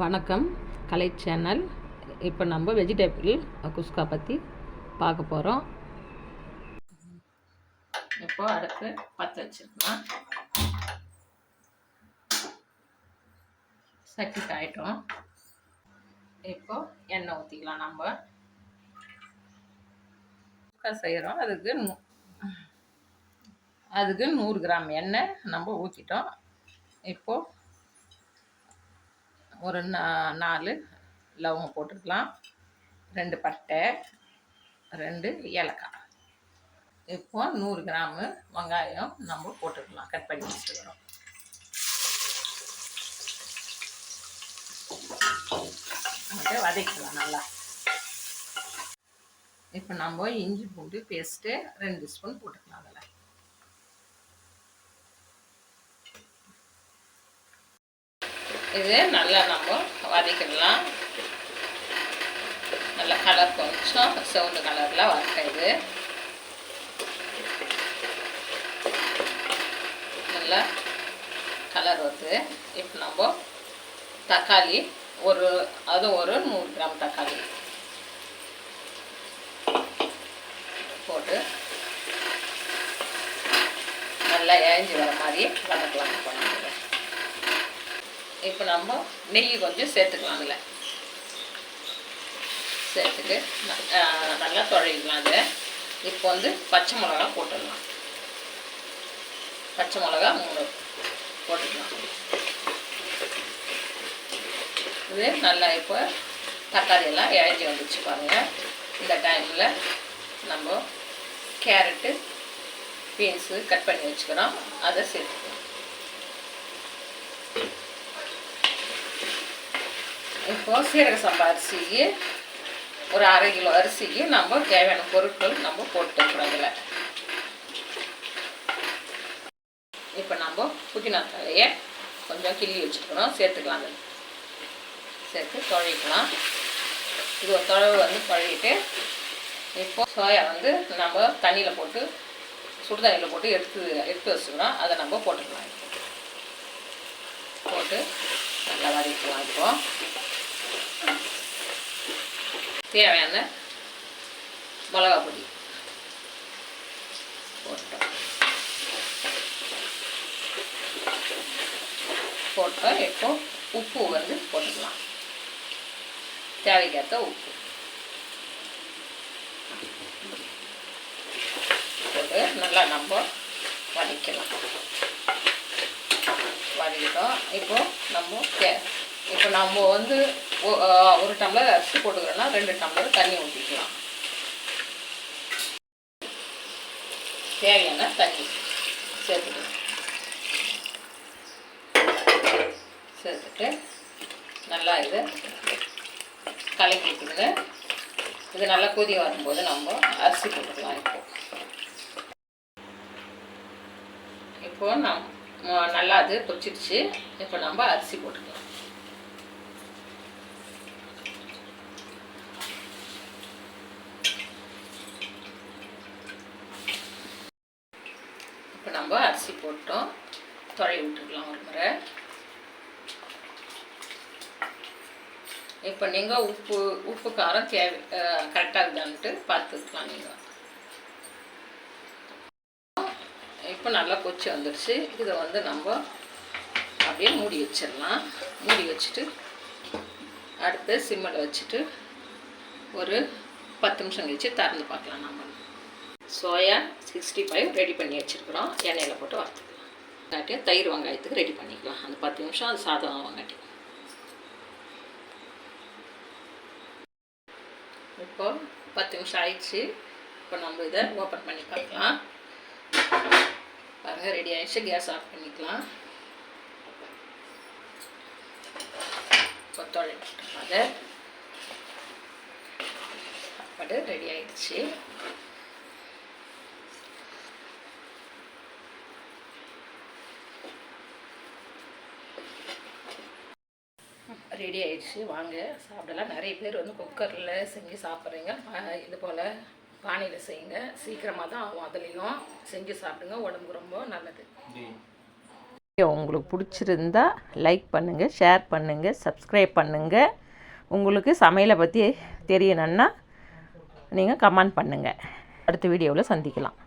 வணக்கம். கலை சேனல். இப்போ நம்ம வெஜிடபிள் குஸ்கா பற்றி பார்க்க போகிறோம் இப்போ அடுத்து பற்ற வச்சிருக்கலாம் சட்டி காயிட்டோம் இப்போ எண்ணெய் ஊற்றிக்கலாம் நம்ம. குஸ்கா செய்கிறோம் அதுக்கு நூ அதுக்கு நூறு கிராம் எண்ணெய் நம்ம ஊற்றிட்டோம் இப்போது ஒரு நா நாலு லவங்கம் போட்டுக்கலாம் ரெண்டு பட்டை ரெண்டு ஏலக்காய். இப்போ நூறு கிராமு வெங்காயம் நம்ம போட்டுக்கலாம் கட் பண்ணி வச்சுக்கிறோம். வதக்கலாம் நல்லா. இப்போ நம்ம இஞ்சி பூண்டு பேஸ்ட்டு ரெண்டு ஸ்பூன் போட்டுக்கலாம் அதில். இது நல்லா நம்ம வதக்கிடலாம். நல்லா கலர் கொஞ்சம் செவந்து கலரில் வதக்கிது இது. நல்லா கலர் வருது. இப்போ நம்ம தக்காளி ஒரு அது ஒரு நூறு கிராம் தக்காளி. போட்டு நல்லா ஏஞ்சி வர மாதிரி வதக்கலாம் போனோம் இப்போ நம்ம நெய் கொஞ்சம் சேர்த்துக்கலாம் அதில். சேர்த்துட்டு நல்லா தொழைக்கலாம் அது. இப்போ வந்து பச்சை மிளகா போட்டுடலாம். பச்சை மிளகா மூணு போட்டுக்கலாம். இது நல்லா இப்போ தக்காளி எல்லாம் இழஞ்சி வந்துச்சு பாருங்கள் இந்த டைமில் நம்ம கேரட்டு பீன்ஸு கட் பண்ணி வச்சுக்கிறோம். அதை சேர்த்துக்கலாம். இப்போ சீரக சம்பா அரிசிக்கு ஒரு அரை கிலோ அரிசிக்கு நம்ம தேவையான பொருட்கள் நம்ம போட்டுக்கிறோம் அதில் இப்போ நம்ம புதினா தலையை கொஞ்சம் கிள்ளி வச்சுக்கணும். சேர்த்துக்கலாம் சேர்த்து தொழிக்கலாம். இது ஒரு தொழவு வந்து தொழிட்டு இப்போ சோயா வந்து நம்ம தண்ணியில் போட்டு சுடுதண்ணியில் போட்டு எடுத்து எடுத்து வச்சுக்கிறோம் அதை நம்ம போட்டுக்கலாம். போட்டு நல்லா வதக்கலாம் இப்போது தேவையான மிளகா பொடி போட்டோம். போட்டோம் இப்போ உப்பு வந்து போட்டுக்கலாம். தேவைக்கேற்ற உப்பு. போட்டு நல்லா நம்ம வதக்கலாம். வதக்கிட்டோம். இப்போ நம்ம தே இப்போ நம்ம வந்து ஒ- ஒரு டம்ளர் அரிசி போட்டுக்கிறோன்னா ரெண்டு டம்ளர் தண்ணி ஊற்றிக்கலாம் தேவையான தண்ணி சேர்த்துக்கலாம் சேர்த்துட்டு நல்லா இது கலக்கி விட்டுருங்க இது நல்லா கொதி வரும்போது நம்ம அரிசி போட்டுக்கலாம் இப்போ. இப்போ நம் நல்லா அது கொச்சிடுச்சு இப்போ நம்ம அரிசி போட்டுக்கலாம் இப்போ நம்ம அரிசி போட்டோம். தொலை விட்டுக்கலாம் ஒரு முறை. இப்போ நீங்கள் உப்பு உப்பு காரம் தேவை கரெக்டாக இருக்குதான்ட்டு பார்த்துக்கலாம் நீங்கள் இப்போ நல்லா கொச்சி வந்துடுச்சு இதை வந்து நம்ம அப்படியே மூடி வச்சிடலாம். மூடி வச்சுட்டு அடுத்து சிம்மில் வச்சுட்டு ஒரு பத்து நிமிஷம் கழிச்சு திறந்து பார்க்கலாம் நம்ம. சோயா சிக்ஸ்டி ஃபைவ் ரெடி பண்ணி வச்சுருக்குறோம். எண்ணெயில் போட்டு வறுத்துக்கலாம். காட்டியா தயிர் வெங்காயத்துக்கு ரெடி பண்ணிக்கலாம். அந்த பத்து நிமிஷம் அது சாதம் வாங்காட்டி இப்போ பத்து நிமிஷம் ஆயிடுச்சு. இப்போ நம்ம இதை ஓப்பன் பண்ணி பார்க்கலாம். பாருங்க ரெடி ஆயிடுச்சு. கேஸ் ஆஃப் பண்ணிக்கலாம். கொத்தோழி அதை. சாப்பாடு ரெடி ஆயிடுச்சு. ரெடி ஆயிடுச்சு. வாங்க சாப்பிடலாம். நிறைய பேர் வந்து குக்கரில் செஞ்சு சாப்பிட்றீங்க. பா- இது போல் பானையில் செய்யுங்க. சீக்கிரமாக தான் ஆகும். அதுலேயும் செஞ்சு சாப்பிடுங்க. உடம்புக்கு ரொம்ப நல்லது. வீடியோ உங்களுக்கு பிடிச்சிருந்தா லைக் பண்ணுங்கள் ஷேர் பண்ணுங்கள் சப்ஸ்கிரைப் பண்ணுங்கள் உங்களுக்கு சமையலை பற்றி தெரியணுன்னா நீங்கள் கமெண்ட் பண்ணுங்கள் அடுத்த வீடியோவில் சந்திக்கலாம்.